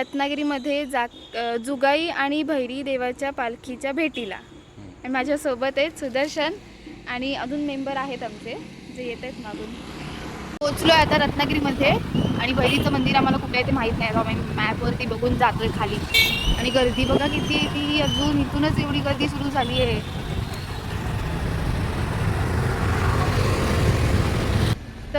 रत्नागिरीमध्ये जा जुगाई आणि भैरी देवाच्या पालखीच्या भेटीला. आणि माझ्यासोबत आहेत सुदर्शन आणि अजून मेंबर आहेत आमचे जे येत आहेत मागून. पोचलो आहे आता रत्नागिरीमध्ये आणि भैरीचं मंदिर आम्हाला कुठे आहे ते माहीत नाही. आम्ही मॅपवरती बघून जातोय खाली. आणि गर्दी बघा किती आहे ती. अजून इथूनच एवढी गर्दी सुरू झाली आहे.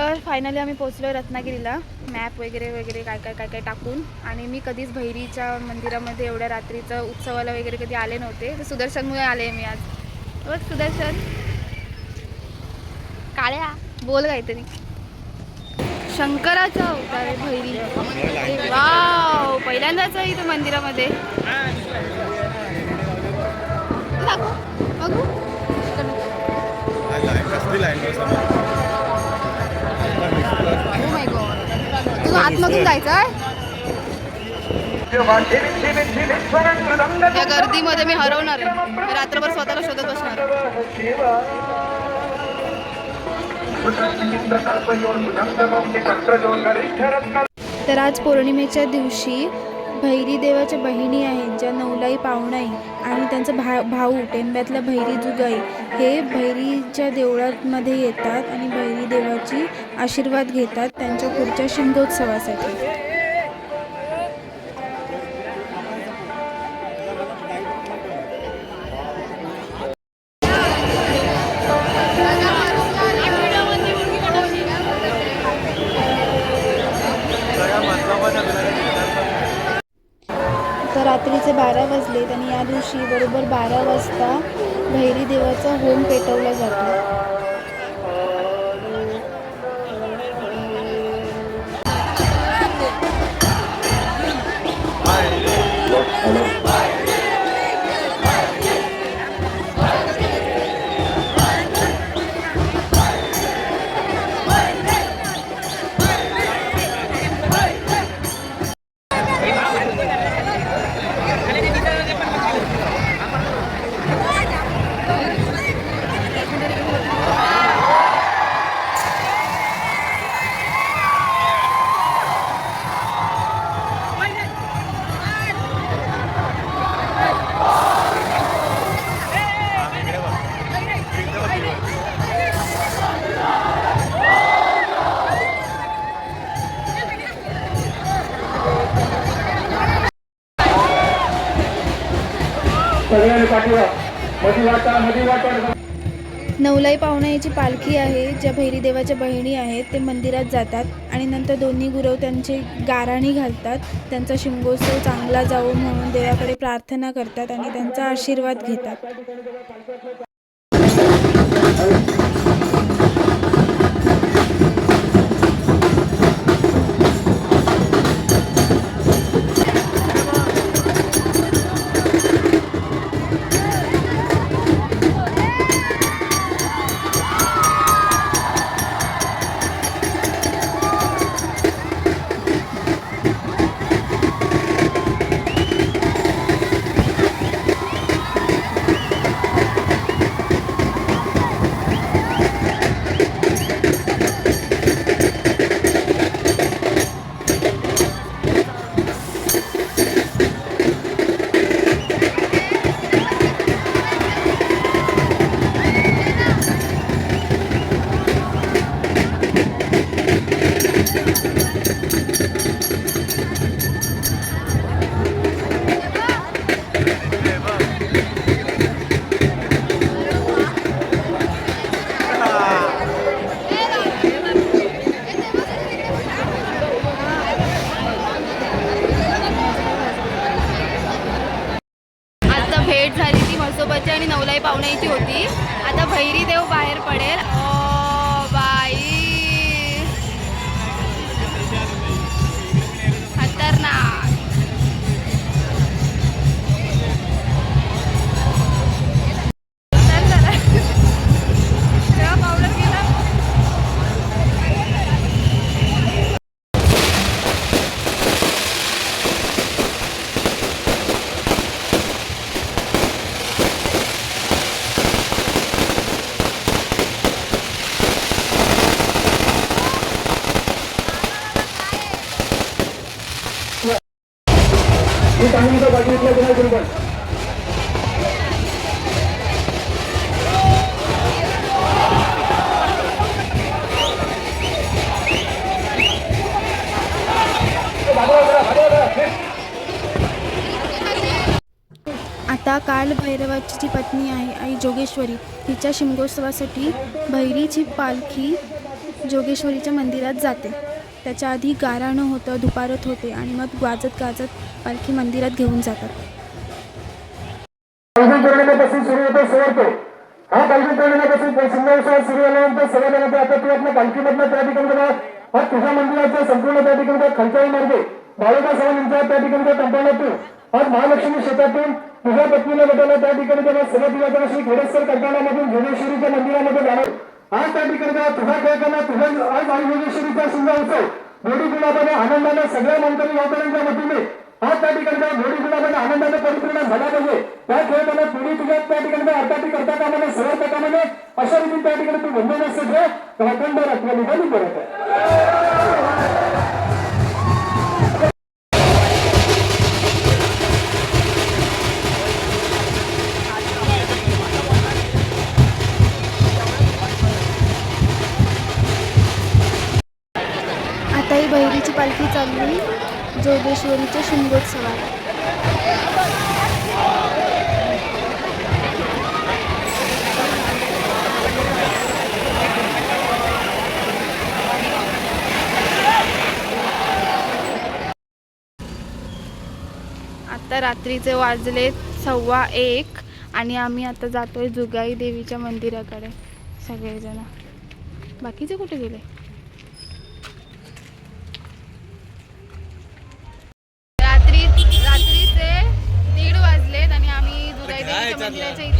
तर फायनली आम्ही पोचलो रत्नागिरीला. मॅप वगैरे वगैरे काय काय काय काय टाकून. आणि मी कधीच भैरीच्या मंदिरामध्ये एवढ्या रात्रीचं उत्सवाला वगैरे कधी आले नव्हते. तर सुदर्शनमुळे आले मी आज. बघ सुदर्शन. काळ्या. बोल काहीतरी. शंकराचा अवतार आहे भैरी. अरे वाव पहिल्यांदाच आहे इथं मंदिरामध्ये. बघू. बघू तू आतमधून जायचं या गर्दीमध्ये मी हरवणार आहे रात्रभर स्वतःला शोधत बसणार. तर आज पौर्णिमेच्या दिवशी भैरी देवाच्या बहिणी आहेत ज्या नवलाई पावणाई आणि त्यांचा भा भाऊ टेंब्यातला भैरी जुगाई. हे भैरीच्या देवळामध्ये येतात आणि भैरी देवाची आशीर्वाद घेतात त्यांच्या पुढच्या शिंगोत्सवासाठी. तर रात्रीचे बारा वाजले आणि या दिवशी बरोबर बारा वाजता भैरी देवाचा होम पेटवला जातो. सगळ्यांनी पाठवा. मधी वाटा मधी वाटा नवलाई पाहुण्याची पालखी आहे ज्या भैरी देवाच्या बहिणी आहेत ते मंदिरात जातात आणि नंतर दोन्ही गुरव त्यांचे गाराणी घालतात. त्यांचा शिमगोत्सव चांगला जावो म्हणून देवाकडे प्रार्थना करतात आणि त्यांचा आशीर्वाद घेतात. कालभैरवाची पत्नी आहे आई जोगेश्वरी. तिच्या शिमगोत्सवासाठी भैरीची पालखी जोगेश्वरीच्या मंदिरात जाते. त्याच्या आधी गाराणं होतं दुपारत होते आणि मग वाजत गाजत पालखी मंदिरात घेऊन जातात. पौर्णिमेपासून सुरू होतो सोडतो हा पालखी पौर्णिमेपासून सिंहोत्सव सुरू झाल्यानंतर सगळ्या जणांचं आता तू आपल्या पालखीमधनं त्या ठिकाणी बघा. हा तुझ्या मंदिराच्या संपूर्ण त्या ठिकाणी खालचाही मार्गे. बाळोबा सहा त्या ठिकाणी टंपाला आज महालक्ष्मी शेतातून तुझ्या पत्नीला भेटायला त्या ठिकाणी तेव्हा सगळं तुझ्या श्री घोडेश्वर कंटाळामधून जोगेश्वरीच्या मंदिरामध्ये जाणार. आज त्या ठिकाणी तुझ्या तुझा खेळताना तुझ्या आज आई जोगेश्वरीचा सुद्धा उत्सव गोडी गुलाबाने आनंदाने सगळ्या मंत्री गावकऱ्यांच्या वतीने आज त्या ठिकाणी त्या घोडी गुलाबाने आनंद बहिरीची पालखी चालली जोगेश्वरीच्या शिमगोत्सवाला आता रात्रीचे वाजले सव्वा एक आणि आम्ही आता जातोय जुगाई देवीच्या मंदिराकडे सगळेजण. बाकीचे कुठे गेले? जुगाई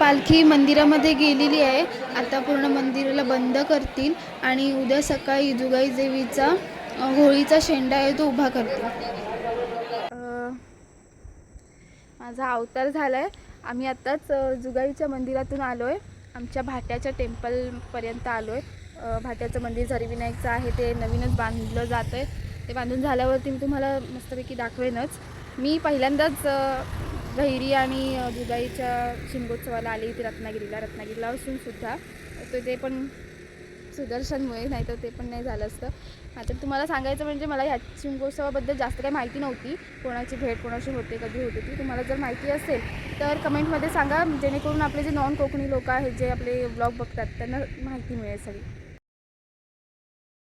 पालखी मंदिरामध्ये गेलेली आहे. आता पूर्ण मंदिराला बंद करतील आणि उद्या सकाळी जुगाई देवीचा होळीचा शेंडा आहे तो उभा करतील. माझा अवतार झाला आहे आम्ही आत्ताच जुगाईच्या मंदिरातून आलो आहे आमच्या भाट्याच्या टेम्पलपर्यंत आलो आहे भाट्याचं मंदिर झरीविनायकचं आहे ते नवीनच बांधलं जात आहे ते बांधून झाल्यावरती मी तुम्हाला मस्तपैकी दाखवेनच. मी पहिल्यांदाच धैरी गहिरी आणि दुबाईच्या शिमगोत्सवाला आली होती रत्नागिरीला. रत्नागिरीला असून सुद्धा तर ते पण सुदर्शनमुळे नाही तर ते पण नाही झालं असतं. आता तुम्हाला सांगायचं म्हणजे मला ह्या शिमगोत्सवाबद्दल जास्त काही माहिती नव्हती. कोणाची भेट कोणाशी होते कधी होते ती तुम्हाला जर माहिती असेल तर कमेंटमध्ये सांगा. जेणेकरून आपले जे नॉन कोकणी लोक आहेत जे आपले ब्लॉग बघतात त्यांना माहिती मिळेल सगळी.